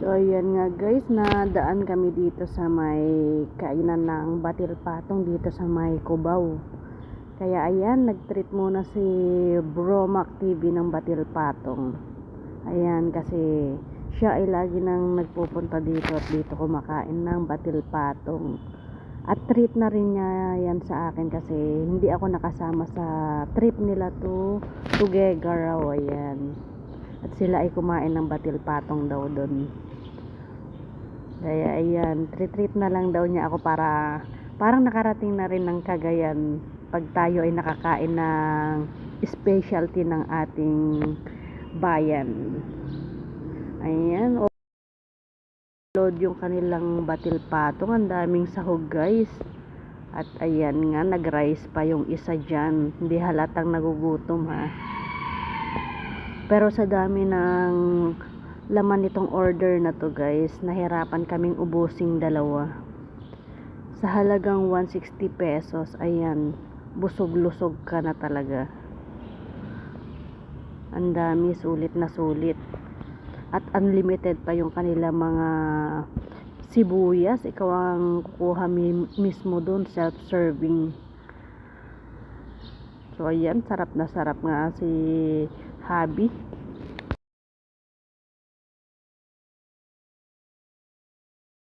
So, ayan nga guys, nadaan kami dito sa may kainan ng Batil Patong dito sa may Cubao. Kaya ayan, nag-treat muna si Bromac TV ng Batil Patong. Ayan, kasi siya ay lagi nang nagpupunta dito at dito kumakain ng Batil Patong. At treat na rin niya yan sa akin kasi hindi ako nakasama sa trip nila to together raw, ayan. At sila ay kumain ng Batil Patong daw doon. Kaya ayan, treat-treat na lang daw niya ako para parang nakarating na rin ng Cagayan pag tayo ay nakakain ng specialty ng ating bayan. Ayan, load yung kanilang batil patong. Ang daming sahog guys. At ayan nga, nag-rice pa yung isa dyan. Hindi halatang nagugutom ha. Pero sa dami ng laman nitong order na to guys, nahirapan kaming ubusing dalawa. Sa halagang 160 pesos, ayan, busog-lusog ka na talaga. Ang dami, sulit na sulit. At unlimited pa yung kanila mga sibuyas. Ikaw ang kukuha mi- mismo dun, self-serving. So, ayan, sarap na sarap nga si Habi.